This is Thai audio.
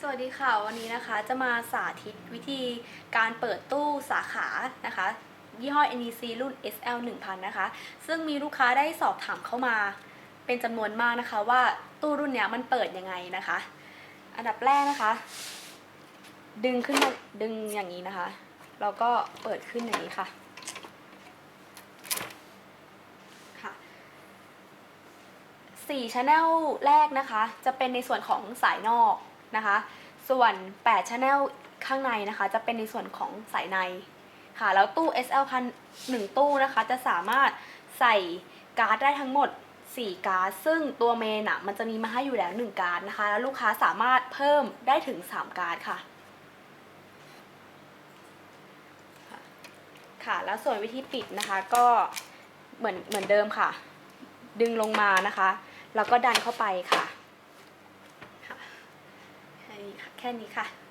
สวัสดีค่ะ วันนี้นะคะจะมาสาธิตวิธีการเปิดตู้สาขานะคะยี่ห้อ NEC รุ่น SL 1000นะคะ ซึ่งมีลูกค้าได้สอบถามเข้ามา เป็นจำนวนมากนะคะ ว่าตู้รุ่นเนี้ยมันเปิดยังไงนะคะ อันดับแรกนะคะ ดึงขึ้นมาดึงอย่างนี้นะคะ แล้วก็เปิดขึ้นอย่างนี้ค่ะค่ะสี่ช n แนลแรกนะคะ จะเป็นในส่วนของสายนอก นะคะ ส่วน8ช n แนลข้างในนะคะ จะเป็นในส่วนของสายในค่ะ แล้วตู้ SL พันหนึ่งตู้นะคะ จะสามารถใส่การ์ดได้ทั้งหมด 4 การ์ด ซึ่งตัวเมนอะมันจะมีมาให้อยู่แล้ว 1 การ์ดนะคะ แล้วลูกค้าสามารถเพิ่มได้ถึง 3 การ์ดค่ะค่ะ แล้วส่วนวิธีปิดนะคะก็เหมือนเหมือนเดิมค่ะ ดึงลงมานะคะ แล้วก็ดันเข้าไปค่ะ นี้ค่ะแค่นี้ค่ะ